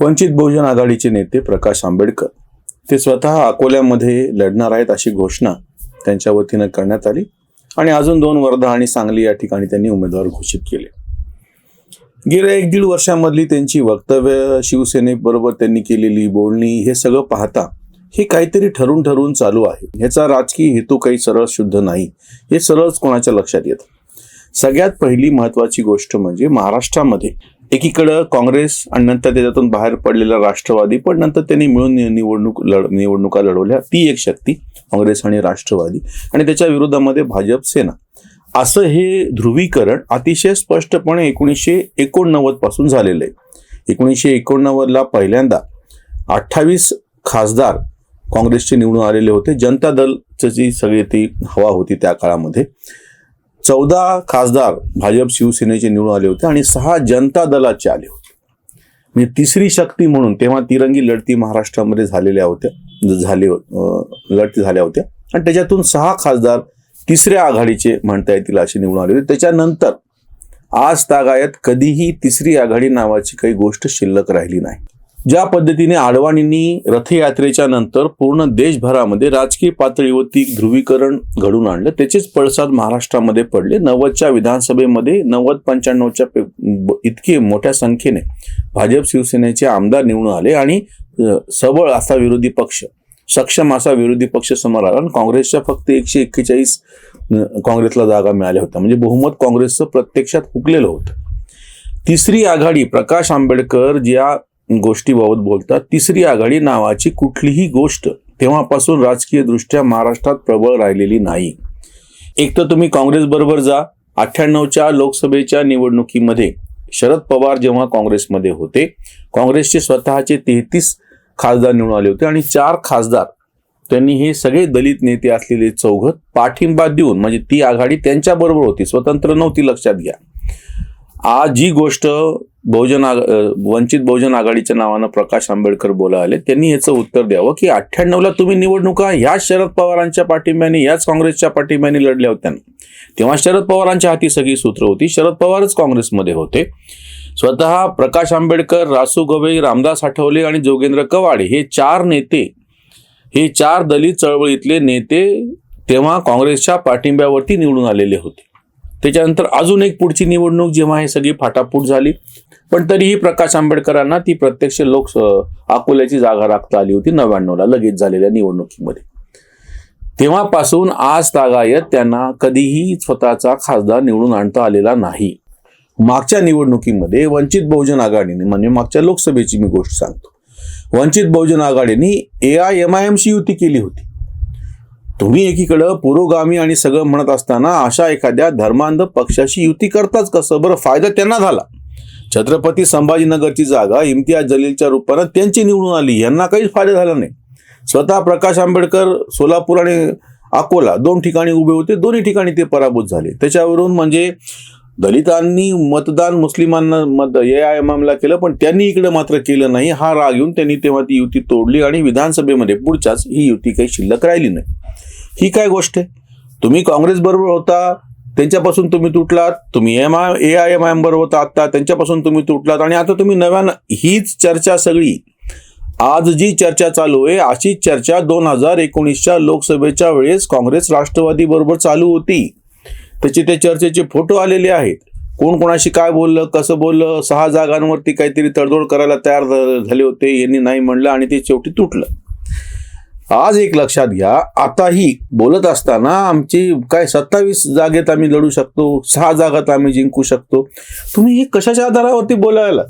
वंचित बहुजन आघाडीचे नेते प्रकाश आंबेडकर ते स्वतः अकोल्यामध्ये लढणार आहेत अशी घोषणा त्यांच्या वतीनं करण्यात आली आणि अजून दोन वर्धा आणि सांगली या ठिकाणी त्यांनी उमेदवार घोषित केले. गेल्या एक दीड वर्षामधली त्यांची वक्तव्य शिवसेनेबरोबर त्यांनी केलेली बोलणी हे सगळं पाहता हे काहीतरी ठरून ठरून चालू आहे. ह्याचा राजकीय हेतू काही सरळ शुद्ध नाही. हे सरळच कोणाच्या लक्षात येतं? सगळ्यात पहिली महत्वाची गोष्ट म्हणजे महाराष्ट्रामध्ये एकीकडं काँग्रेस आणि नंतर त्याच्यातून बाहेर पडलेला राष्ट्रवादी पण नंतर त्यांनी मिळून निवडणूक लढ निवडणुका लढवल्या. ती एक शक्ती काँग्रेस आणि राष्ट्रवादी. आणि त्याच्या विरोधामध्ये भाजप सेना. असं हे ध्रुवीकरण अतिशय स्पष्टपणे एकोणीसशे एकोणनव्वदपासून झालेलं आहे. एकोणीसशे एकोणनव्वदला पहिल्यांदा अठ्ठावीस खासदार काँग्रेसचे निवडून आलेले होते. जनता दलची जी सगळी ती हवा होती त्या काळामध्ये. चौदा खासदार भाजप शिवसेनेचे निवडून आले होते आणि सहा जनता दलाचे आले होते. म्हणजे तिसरी शक्ती म्हणून तेव्हा तिरंगी लढती महाराष्ट्रामध्ये झालेल्या होत्या झाले लढती झाल्या होत्या. आणि त्याच्यातून सहा खासदार तिसऱ्या आघाडीचे म्हणता येतील असे निवडून आले होते. त्याच्यानंतर आज तागायत कधीही तिसरी आघाडी नावाची काही गोष्ट शिल्लक राहिली नाही. ज्या पद्धतीने आडवाणींनी रथयात्रेच्या नंतर पूर्ण देशभरामध्ये राजकीय पातळीवरती ध्रुवीकरण घडून आणलं त्याचेच पडसाद महाराष्ट्रामध्ये पडले. नव्वदच्या विधानसभेमध्ये नव्वद पंच्याण्णवच्या इतके मोठ्या संख्येने भाजप शिवसेनेचे आमदार निवडून आले आणि सबळ असा विरोधी पक्ष सक्षम असा विरोधी पक्ष समोर आला आणि काँग्रेसच्या फक्त एकशे एक्केचाळीस काँग्रेसला जागा मिळाल्या होत्या. म्हणजे बहुमत काँग्रेसचं प्रत्यक्षात हुकलेलं होतं. तिसरी आघाडी प्रकाश आंबेडकर ज्या गोष्टीबाबत बोलतात. तिसरी आघाडी नावाची कुठलीही गोष्ट तेव्हापासून राजकीय दृष्ट्या महाराष्ट्रात प्रबळ राहिलेली नाही. एक तर तुम्ही काँग्रेस बरोबर जा. अठ्ठ्याण्णवच्या लोकसभेच्या निवडणुकीमध्ये शरद पवार जेव्हा काँग्रेसमध्ये होते काँग्रेसचे स्वतःचे तेहतीस खासदार निवडून आले होते आणि चार खासदार त्यांनी हे सगळे दलित नेते असलेले चौघत पाठिंबा देऊन म्हणजे ती आघाडी त्यांच्या बरोबर होती स्वतंत्र नव्हती लक्षात घ्या. आज जी गोष्ट बहुजन वंचित बहुजन आघाडीच्या नावानं प्रकाश आंबेडकर बोला आले त्यांनी याचं उत्तर द्यावं की अठ्ठ्याण्णवला तुम्ही निवडणुका ह्याच शरद पवारांच्या पाठिंब्याने याच काँग्रेसच्या पाठिंब्याने लढल्या होत्या. तेव्हा शरद पवारांच्या हाती सगळी सूत्र होती. शरद पवारच काँग्रेसमध्ये होते. स्वतः प्रकाश आंबेडकर रासू गवई रामदास आठवले आणि जोगेंद्र कवाडे हे चार नेते हे चार दलित चळवळीतले नेते तेव्हा काँग्रेसच्या पाठिंब्यावरती निवडून आलेले होते. त्याच्यानंतर अजून एक पुढची निवडणूक जेव्हा हे सगळी फाटाफूट झाली पण तरीही प्रकाश आंबेडकरांना ती प्रत्यक्ष लोक अकोल्याची जागा राखता आली होती नव्याण्णवला लगेच झालेल्या निवडणुकीमध्ये. तेव्हापासून आज तागायत त्यांना कधीही स्वतःचा खासदार निवडून आणता आलेला नाही. मागच्या निवडणुकीमध्ये वंचित बहुजन आघाडीने म्हणजे मागच्या लोकसभेची मी गोष्ट सांगतो वंचित बहुजन आघाडीने ए आय एम आय एमशी युती केली होती. तुम्ही एकीकडं पुरोगामी आणि सगळं म्हणत असताना अशा एखाद्या धर्मांध पक्षाशी युती करताच कसं? बरं फायदा त्यांना झाला. छत्रपती संभाजीनगरची जागा इम्तियाज जलीलच्या रूपानं त्यांची निवडून आली यांना काहीच फायदा झाला नाही. स्वतः प्रकाश आंबेडकर सोलापूर आणि अकोला दोन ठिकाणी उभे होते दोन्ही ठिकाणी ते पराभूत झाले. त्याच्यावरून म्हणजे दलितांनी मतदान मुस्लिमांना मत ए आय एम केलं पण त्यांनी इकडे मात्र केलं नाही. हा राग येऊन त्यांनी तेव्हा ती युती तोडली आणि विधानसभेमध्ये पुढच्याच ही युती काही शिल्लक राहिली नाही. ही काय गोष्ट आहे? तुम्ही काँग्रेस बरोबर होता त्यांच्यापासून तुम्ही तुटलात तुम्ही M I A I M I M बरोबर होता आत्ता त्यांच्यापासून तुम्ही तुटलात आणि आता तुम्ही नव्यानं हीच चर्चा सगळी. आज जी चर्चा चालू आहे अशीच चर्चा दोन हजार एकोणीसच्या लोकसभेच्या वेळेस काँग्रेस राष्ट्रवादी बरोबर चालू होती. त्याचे ते चर्चेचे फोटो आलेले आहेत कोण कोणाशी काय बोललं कसं बोललं सहा जागांवरती काहीतरी तडजोड करायला तयार झाले होते यांनी नाही म्हणलं आणि ते शेवटी तुटलं. आज एक लक्षात घ्या आताही बोलत असताना आमची काय सत्तावीस जागेत आम्ही लढू शकतो सहा जागात आम्ही जिंकू शकतो. तुम्ही हे कशाच्या आधारावरती बोलायला?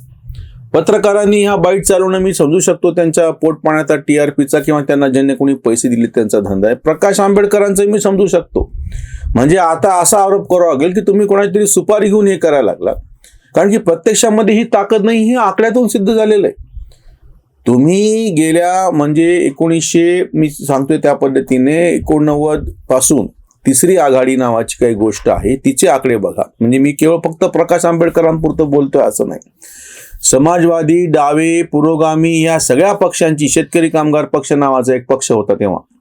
पत्रकारांनी हा बाईट चालवणं मी समजू शकतो त्यांच्या पोट पाण्याचा पीचा किंवा त्यांना ज्यांनी कोणी पैसे दिले त्यांचा धंदा आहे. प्रकाश आंबेडकरांचं मी समजू शकतो. म्हणजे आता असा आरोप करावा लागेल की तुम्ही कोणाची तरी सुपारी घेऊन हे करायला लागला. कारण की प्रत्यक्षामध्ये ही ताकद नाही हे आकड्यातून सिद्ध झालेलं आहे. तुम्ही गेल्या म्हणजे एकोणीसशे मी सांगतोय त्या पद्धतीने एकोणनव्वदपासून तिसरी आघाडी नावाची काही गोष्ट आहे तिचे आकडे बघा. म्हणजे मी केवळ फक्त प्रकाश आंबेडकरांपुरतं बोलतोय असं नाही. समाजवादी डावे पुरोगामी या सगळ्या पक्षांची शेतकरी कामगार पक्ष नावाचा एक पक्ष होता तेव्हा.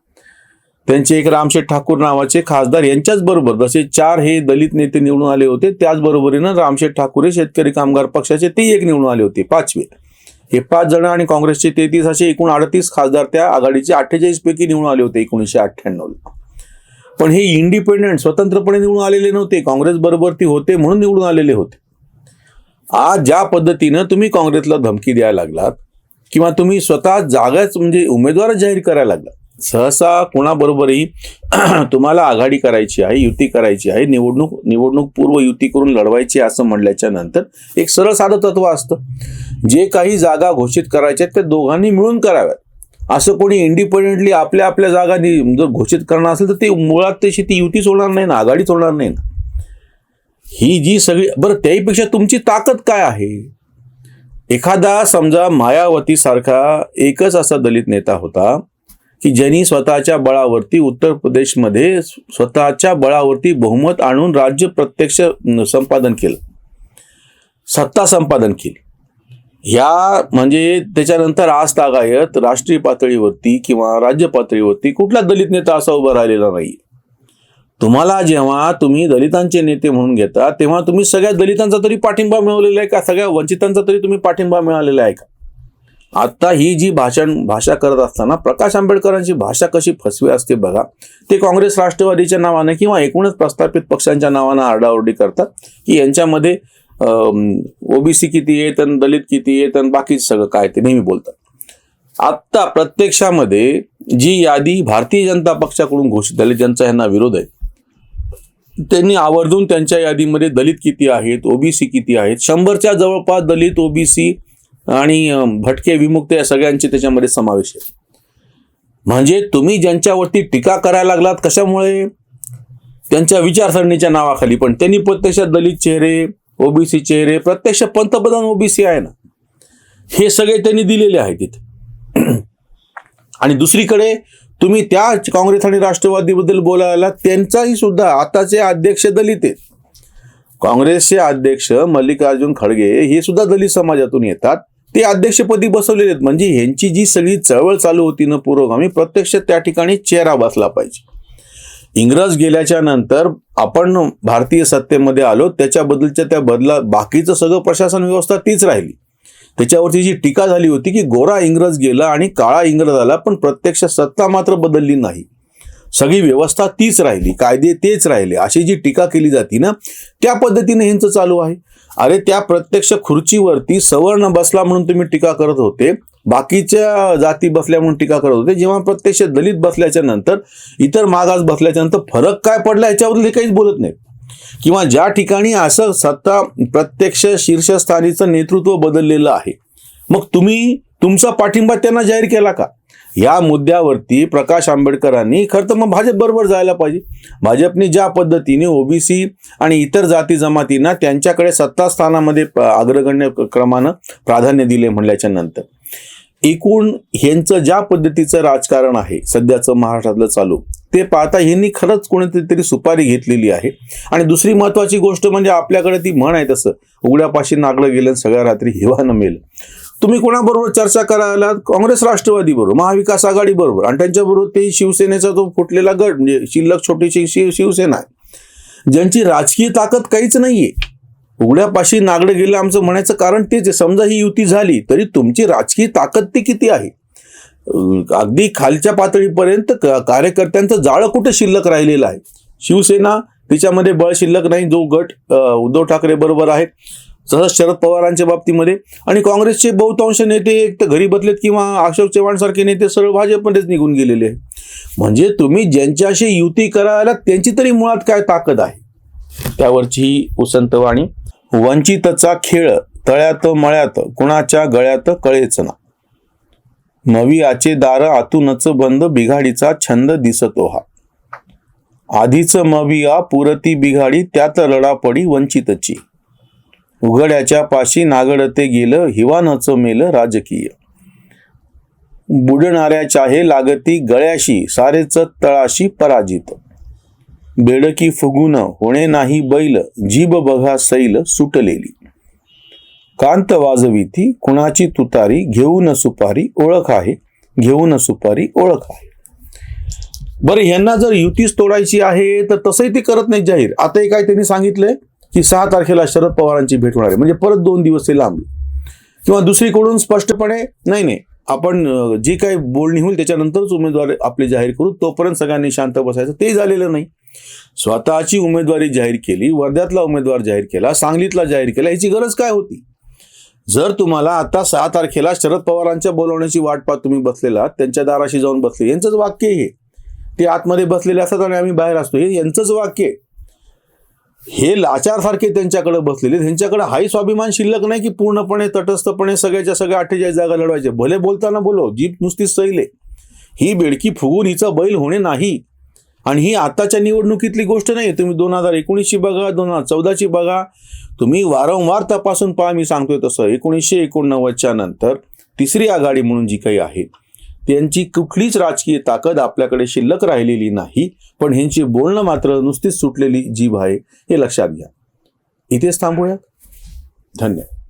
त्यांचे एक रामशेठ ठाकूर नावाचे खासदार यांच्याच बरोबर जसे चार हे दलित नेते निवडून आले होते त्याचबरोबरीनं रामशेठ ठाकूर हे शेतकरी कामगार पक्षाचे ते एक निवडून आले होते पाचवे. हे पाच जण आणि काँग्रेसचे तेहतीस असे एकूण अडतीस खासदार त्या आघाडीचे अठ्ठेचाळीस पैकी निवडून आले होते एकोणीसशे अठ्ठ्याण्णवला. पण हे इंडिपेंडेंट स्वतंत्रपणे निवडून आलेले नव्हते काँग्रेस बरोबर ती होते म्हणून निवडून आलेले होते. आज ज्या पद्धतीनं तुम्ही काँग्रेसला धमकी द्यायला लागलात किंवा तुम्ही स्वतः जागाच म्हणजे उमेदवारच जाहीर करायला लागलात सहसा कोणाबरोबरही तुम्हाला आघाडी करायची आहे युती करायची आहे निवडणूक निवडणूक पूर्व युती करून लढवायची असं म्हणल्याच्या नंतर एक सरळ साधं तत्व असतं. जे काही जागा घोषित करायच्या आहेत, त्या दोघांनी मिळून कराव्यात. असं कोणी इंडिपेंडेंटली आपल्या आपल्या जागा जर घोषित करणार असेल तर ते मुळात तशी ती युतीच होणार नाही ना आघाडीच होणार नाही ना. ही जी सगळी बरं त्याहीपेक्षा तुमची ताकद काय आहे? एखादा समजा मायावती सारखा एकच असा दलित नेता होता की ज्यांनी स्वतःच्या बळावरती उत्तर प्रदेशमध्ये स्वतःच्या बळावरती बहुमत आणून राज्य प्रत्यक्ष संपादन केलं. सत्ता संपादन केली. ह्या म्हणजे त्याच्यानंतर आज तागायत राष्ट्रीय पातळीवरती किंवा राज्य पातळीवरती कुठला दलित नेता असा उभा राहिलेला नाही. तुम्हाला जेव्हा तुम्ही दलितांचे नेते म्हणून घेता तेव्हा तुम्ही सगळ्या दलितांचा तरी पाठिंबा मिळवलेला आहे का? सगळ्या वंचितांचा तरी तुम्ही पाठिंबा मिळालेला आहे का? आता ही जी भाषण भाषा करत असताना प्रकाश आंबेडकरांची भाषा कशी फसवी असते बघा. ते काँग्रेस राष्ट्रवादीच्या नावाने किंवा एकूणच प्रस्थापित पक्षांच्या नावानं आरडाओरडी करतात. की यांच्यामध्ये ओबीसी किती येत आणि दलित किती येत आणि बाकी सगळं काय ते नेहमी बोलतात. आत्ता प्रत्यक्षामध्ये जी यादी भारतीय जनता पक्षाकडून घोषित झाली ज्यांचा यांना विरोध आहे. त्यांनी आवर्जून त्यांच्या यादीमध्ये दलित किती आहेत ओबीसी किती आहेत शंभरच्या जवळपास दलित ओबीसी आणि भटके विमुक्त या सगळ्यांचे त्याच्यामध्ये समावेश आहे. म्हणजे तुम्ही ज्यांच्यावरती टीका करायला लागलात कशामुळे? त्यांच्या विचारसरणीच्या नावाखाली. पण त्यांनी प्रत्यक्षात दलित चेहरे ओबीसी चेहरे प्रत्यक्ष पंतप्रधान ओबीसी आहे ना हे सगळे त्यांनी दिलेले आहेत तिथे आणि दुसरीकडे तुम्ही त्या काँग्रेस आणि राष्ट्रवादीबद्दल बोलायला त्यांचाही सुद्धा आताचे अध्यक्ष दलित आहेत. काँग्रेसचे अध्यक्ष मल्लिकार्जुन खडगे हे सुद्धा दलित समाजातून येतात. ते अध्यक्षपदी बसवलेले आहेत. म्हणजे ह्यांची जी सगळी चळवळ चालू होती ना पुरोगामी प्रत्यक्ष त्या ठिकाणी चेहरा बसला पाहिजे. इंग्रज गेल्याच्यानंतर आपण भारतीय सत्तेमध्ये आलो त्याच्याबद्दलच्या त्या बदला बाकीचं सगळं प्रशासन व्यवस्था तीच राहिली. त्याच्यावरती जी टीका झाली होती की गोरा इंग्रज गेला आणि काळा इंग्रज आला पण प्रत्यक्ष सत्ता मात्र बदलली नाही. सगळी व्यवस्था तीच राहिली कायदे तेच राहिले अशी जी टीका केली जाते ना त्या पद्धतीने ह्यांचं चालू आहे. अरे त्या प्रत्यक्ष खुर्चीवरती सवर्ण बसला म्हणून तुम्ही टीका करत होते बाकीच्या जाती बसल्या म्हणून टीका करत होते जेव्हा प्रत्यक्ष दलित बसल्याच्या नंतर इतर मागास बसल्याच्या नंतर फरक काय पडला याच्यावरती काहीच बोलत नाहीत. किंवा ज्या ठिकाणी असं सत्ता प्रत्यक्ष शीर्षस्थानीचं नेतृत्व बदललेलं आहे मग तुम्ही तुमचा पाठिंबा त्यांना जाहीर केला का? या मुद्द्यावरती प्रकाश आंबेडकरांनी खरं तर मग भाजप बरोबर जायला पाहिजे. भाजपने ज्या पद्धतीने ओबीसी आणि इतर जाती जमातींना त्यांच्याकडे सत्ता स्थानामध्ये अग्रगण्य क्रमानं प्राधान्य दिले म्हणल्याच्या नंतर. एकूण ह्यांचं ज्या पद्धतीचं राजकारण आहे सध्याचं महाराष्ट्रातलं चालू ते पाहता ह्यांनी खरंच कोणीतरी तरी सुपारी घेतलेली आहे. आणि दुसरी महत्वाची गोष्ट म्हणजे आपल्याकडे ती म्हण आहे तसं उघड्यापाशी नागलं गेलं सगळ्या रात्री हिवा न मेल तुम्ही कोणाबरोबर चर्चा करायला काँग्रेस राष्ट्रवादी बरोबर महाविकास आघाडी बरोबर आणि त्यांच्याबरोबर ते शिवसेनेचा तो फुटलेला गट म्हणजे शिल्लक छोटीशी शिव शिवसेना आहे ज्यांची राजकीय ताकद काहीच नाहीये. उघड्यापाशी नागडं गेलं आमचं म्हणायचं कारण तेच आहे. समजा ही युती झाली तरी तुमची राजकीय ताकद ती किती आहे? अगदी खालच्या पातळीपर्यंत कार्यकर्त्यांचं जाळं कुठे शिल्लक राहिलेलं आहे? शिवसेना तिच्यामध्ये बळ शिल्लक नाही जो गट उद्धव ठाकरे बरोबर आहे तसंच शरद पवारांच्या बाबतीमध्ये आणि काँग्रेसचे बहुतांश नेते एक तर घरी बदलेत किंवा अशोक चव्हाणसारखे नेते सरळ भाजपमध्येच निघून गेलेले आहे म्हणजे तुम्ही ज्यांच्याशी युती करायला त्यांची तरी मुळात काय ताकद आहे? त्यावरची ही उसंतवाणी वंचितचा खेळ तळ्यात मळ्यात कुणाच्या गळ्यात कळेच ना. नवी आचे दार आतूनच बंद बिघाडीचा छंद दिसतो हा. आधीच मविया पुरती बिघाडी त्यात रडापडी वंचितची. उघड्याच्या पाशी नागडते गेलं हिवानच मेल राजकीय. बुडणाऱ्याच्या हे लागती गळ्याशी सारेच तळाशी पराजित. बेडकी फुगून होणे नाही बैल जीभ बघा सैल सुटलेली. कांत वाजविती कुणाची तुतारी घेऊन सुपारी ओळख आहे घेऊन सुपारी ओळख आहे. बरं ह्यांना जर युतीच तोडायची आहे तर तसंही ते करत नाही जाहीर. आताही काय त्यांनी सांगितलंय की सहा तारखेला शरद पवारांची भेट होणार आहे. म्हणजे परत दोन दिवस ते लांबले किंवा दुसरीकडून स्पष्टपणे नाही नाही आपण जी काही बोलणी होईल त्याच्यानंतरच उमेदवार आपले जाहीर करू तोपर्यंत सगळ्यांनी शांत बसायचं. ते झालेलं नाही. स्वतःची उमेदवारी जाहीर केली वर्ध्यातला उमेदवार जाहीर केला सांगलीतला जाहीर केला याची गरज काय होती? जर तुम्हाला आता सहा तारखेला शरद पवारांच्या बोलवण्याची वाट पाहत तुम्ही बसलेला त्यांच्या दाराशी जाऊन बसले यांचंच वाक्य हे. ते आतमध्ये बसलेले असतात आणि आम्ही बाहेर असतो हे यांचंच वाक्य हे लाचारसारखे त्यांच्याकडे बसलेले त्यांच्याकडे हाही स्वाभिमान शिल्लक नाही की पूर्णपणे तटस्थपणे सगळ्याच्या सगळ्या अठ्ठेचाळीस जागा लढवायचे भले बोलताना बोलो जीप नुसतीच सैल आहे. ही बेडकी फुगून हिचा बैल होणे नाही. आणि ही आताच्या निवडणुकीतली गोष्ट नाही तुम्ही दोन हजार एकोणीसची बघा दोन हजार चौदाची बघा. तुम्ही वारंवार तपासून पहा मी सांगतोय तसं. एकोणीसशे एकोणनव्वदच्या नंतर तिसरी आघाडी म्हणून जी काही आहे त्यांची कुठलीच राजकीय ताकद आपल्याकडे शिल्लक राहिलेली नाही. पण ह्यांची बोलणं मात्र नुसतीच सुटलेली जीभ आहे हे लक्षात घ्या. इथेच थांबूयात. धन्यवाद.